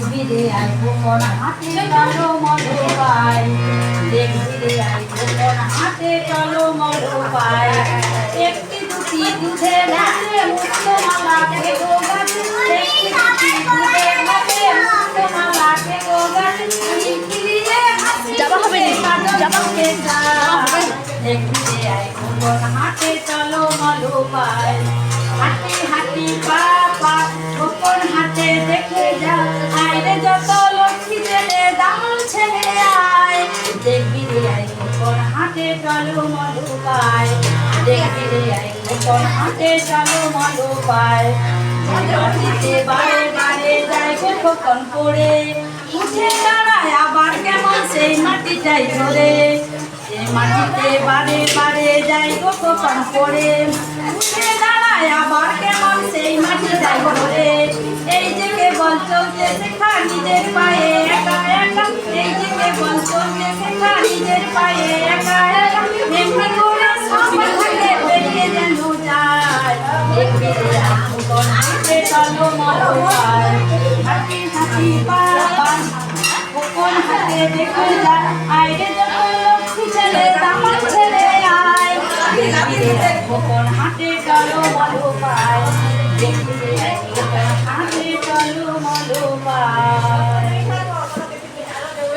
দেখবি রে আই কোন হাতে চলো মধু পায় দেখবি রে আই কোন হাতে চলো মধু পায় একটি দুটি দুধে ভাতে মুক্ত মালা কে গো গাছে একটি দুটি দুধে ভাতে মুক্ত মালা কে গো গাছে যাবা হবে যাবা হবে দেখবি রে আই কোন হাতে চলো মধু পায় হাঁটি হাঁটি পা পা হাতে দেখে চলো মধু পায়। দেখবি রে আই গোপন হাতে চলো মধু পায়। মাটিতে বারে বারে যায় গোপন করে। উঠে দাঁড়ায় আবার কেমন সেই মাটিটাই ধরে। সে মাটিতে বারে বারে যাই গোপন করে। উঠে দাঁড়ায় আবার কেমন সেই মাটিটাই ধরে। এই যে কেবল চলতে শেখা নিজের পায়ে যেন যায়। আইরে যত লক্ষ্মী ছেলে দামন ছেলে আয়। দেখবি হাতে চলো মলো পায় হাতে চলো মলো পায়